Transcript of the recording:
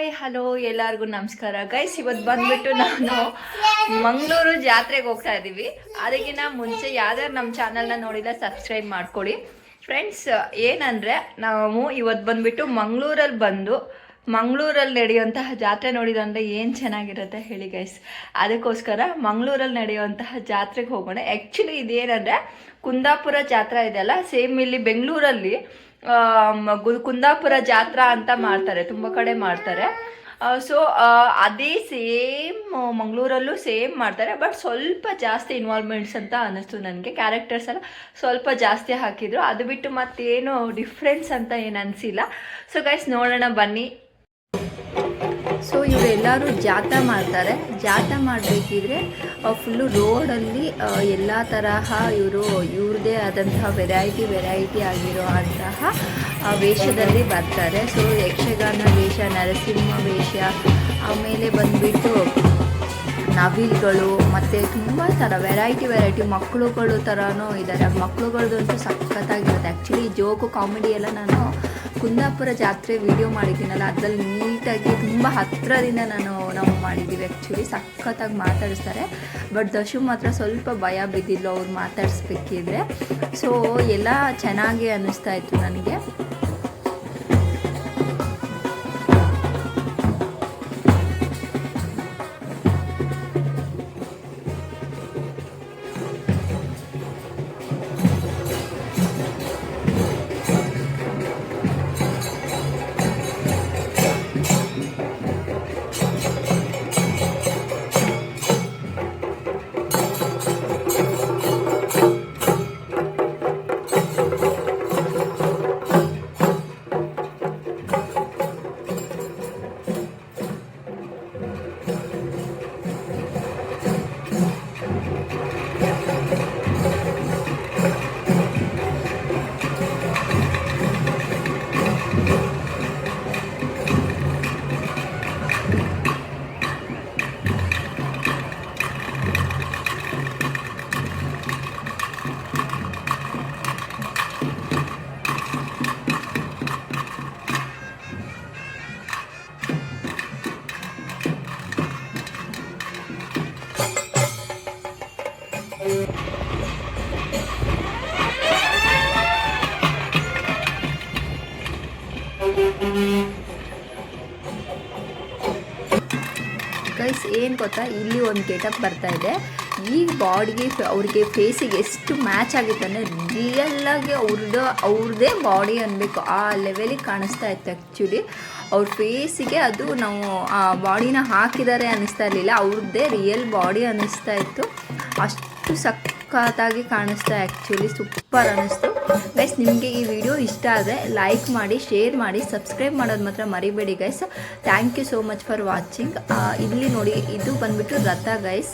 Hi hello ಎಲ್ಲರಿಗೂ ನಮಸ್ಕಾರ. Guys ಇವತ್ತು ಬಂದ್ಬಿಟ್ಟು ನಾನು ಮಂಗಳೂರು ಜಾತ್ರೆಗೆ ಹೋಗ್ತಾ ಇದ್ದೀವಿ ಅದಕ್ಕಿಂತ ಮುಂಚೆ ಯಾವ್ದಾರು ನಮ್ಮ ಚಾನಲ್ನ ನೋಡಿಲ್ಲ ಸಬ್ಸ್ಕ್ರೈಬ್ ಮಾಡ್ಕೊಳ್ಳಿ. ಫ್ರೆಂಡ್ಸ್ ಏನಂದರೆ ನಾವು ಇವತ್ತು ಬಂದ್ಬಿಟ್ಟು ಮಂಗಳೂರಲ್ಲಿ ಬಂದು ಮಂಗಳೂರಲ್ಲಿ ನಡೆಯುವಂತಹ ಜಾತ್ರೆ ನೋಡಿದಂದರೆ ಏನು ಚೆನ್ನಾಗಿರುತ್ತೆ ಹೇಳಿ ಗೈಸ್ ಅದಕ್ಕೋಸ್ಕರ ಮಂಗಳೂರಲ್ಲಿ ನಡೆಯುವಂತಹ ಜಾತ್ರೆಗೆ ಹೋಗೋಣ. ಆ್ಯಕ್ಚುಲಿ ಇದೇನಂದರೆ ಕುಂದಾಪುರ ಜಾತ್ರೆ ಇದೆಯಲ್ಲ ಸೇಮ್ ಇಲ್ಲಿ ಬೆಂಗಳೂರಲ್ಲಿ ಕುಂದಾಪುರ ಜಾತ್ರಾ ಅಂತ ಮಾಡ್ತಾರೆ. ತುಂಬ ಕಡೆ ಮಾಡ್ತಾರೆ. ಸೊ ಅದೇ ಸೇಮ್ ಮಂಗಳೂರಲ್ಲೂ ಸೇಮ್ ಮಾಡ್ತಾರೆ. ಬಟ್ ಸ್ವಲ್ಪ ಜಾಸ್ತಿ ಇನ್ವಾಲ್ವ್ಮೆಂಟ್ಸ್ ಅಂತ ಅನ್ನಿಸ್ತು ನನಗೆ. ಕ್ಯಾರೆಕ್ಟರ್ಸ್ ಎಲ್ಲ ಸ್ವಲ್ಪ ಜಾಸ್ತಿ ಹಾಕಿದ್ರು. ಅದು ಬಿಟ್ಟು ಮತ್ತೇನು ಡಿಫ್ರೆನ್ಸ್ ಅಂತ ಏನು ಅನಿಸಿಲ್ಲ. ಸೊ ಗೈಸ್ ನೋಡೋಣ ಬನ್ನಿ. ಸೊ ಇವರೆಲ್ಲರೂ ಜಾತ ಮಾಡ್ತಾರೆ. ಜಾತ ಮಾಡಬೇಕಿದ್ರೆ ಫುಲ್ಲು ರೋಡಲ್ಲಿ ಎಲ್ಲ ತರಹ ಇವರು, ಇವ್ರದೇ ಆದಂತಹ ವೆರೈಟಿ ವೆರೈಟಿ ಆಗಿರೋ ಅಂತಹ ವೇಷದಲ್ಲಿ ಬರ್ತಾರೆ. ಸೊ ಯಕ್ಷಗಾನ ವೇಷ, ನರಸಿಂಹ ವೇಷ, ಆಮೇಲೆ ಬಂದುಬಿಟ್ಟು ನವಿಲ್ಗಳು, ಮತ್ತು ತುಂಬ ಥರ ವೆರೈಟಿ ವೆರೈಟಿ ಮಕ್ಕಳುಗಳು ಥರನೂ ಇದ್ದಾರೆ ಮಕ್ಕಳುಗಳದಂತೂ ಸಖತ್ತಾಗಿರುತ್ತೆ. ಆ್ಯಕ್ಚುಲಿ ಜೋಕು ಕಾಮಿಡಿ ಎಲ್ಲ ನಾನು ಕುಂದಾಪುರ ಜಾತ್ರೆ ವಿಡಿಯೋ ಮಾಡಿದ್ದೀನಲ್ಲ, ಅದ್ರಲ್ಲಿ ನೀಟಾಗಿ ತುಂಬ ಹತ್ತಿರದಿಂದ ನಾನು ನಾವು ಮಾಡಿದ್ದೀವಿ ಆ್ಯಕ್ಚುಲಿ ಸಖತ್ತಾಗಿ ಮಾತಾಡಿಸ್ತಾರೆ. ಬಟ್ ದಶು ಮಾತ್ರ ಸ್ವಲ್ಪ ಭಯ ಬಿದ್ದಿಲ್ಲ ಅವ್ರು ಮಾತಾಡಿಸ್ಬೇಕಿದ್ರೆ. ಸೊ ಎಲ್ಲ ಚೆನ್ನಾಗಿ ಅನ್ನಿಸ್ತಾ ಇತ್ತು ನನಗೆ. ಗೈಸ್ ಏನು ಗೊತ್ತಾ? ಇಲ್ಲಿ ಒಂದು ಗೆಟಪ್ ಬರ್ತಾ ಇದೆ. ಈ ಬಾಡಿಗೆ ಅವ್ರಿಗೆ ಫೇಸಿಗೆ ಎಷ್ಟು ಮ್ಯಾಚ್ ಆಗಿತ್ತು ಅಂದರೆ ರಿಯಲ್ಲಾಗಿ ಅವ್ರದ್ದು ಅವ್ರದ್ದೇ ಬಾಡಿ ಅನ್ಬೇಕು. ಆ ಲೆವೆಲಿಗೆ ಕಾಣಿಸ್ತಾ ಇತ್ತು ಆ್ಯಕ್ಚುಲಿ ಅವ್ರ ಫೇಸಿಗೆ ಅದು ನಾವು ಆ ಬಾಡಿನ ಹಾಕಿದ್ದಾರೆ ಅನ್ನಿಸ್ತಾ ಇರಲಿಲ್ಲ. ಅವ್ರದ್ದೇ ರಿಯಲ್ ಬಾಡಿ ಅನ್ನಿಸ್ತಾ ಇತ್ತು. ಅಷ್ಟು ಸಖತ್ತಾಗಿ ಕಾಣಿಸ್ತಾ ಆ್ಯಕ್ಚುಲಿ ಸೂಪರ್ ಅನ್ನಿಸ್ತು. ಗೈಸ್ ನಿಮಗೆ ಈ ವಿಡಿಯೋ ಇಷ್ಟ ಆದರೆ ಲೈಕ್ ಮಾಡಿ ಶೇರ್ ಮಾಡಿ ಸಬ್ಸ್ಕ್ರೈಬ್ ಮಾಡೋದು ಮಾತ್ರ ಮರಿಬೇಡಿ guys thank you so much for watching ಇಲ್ಲಿ ನೋಡಿ, ಇದು ಬಂದುಬಿಟ್ಟು ರಥ ಗೈಸ್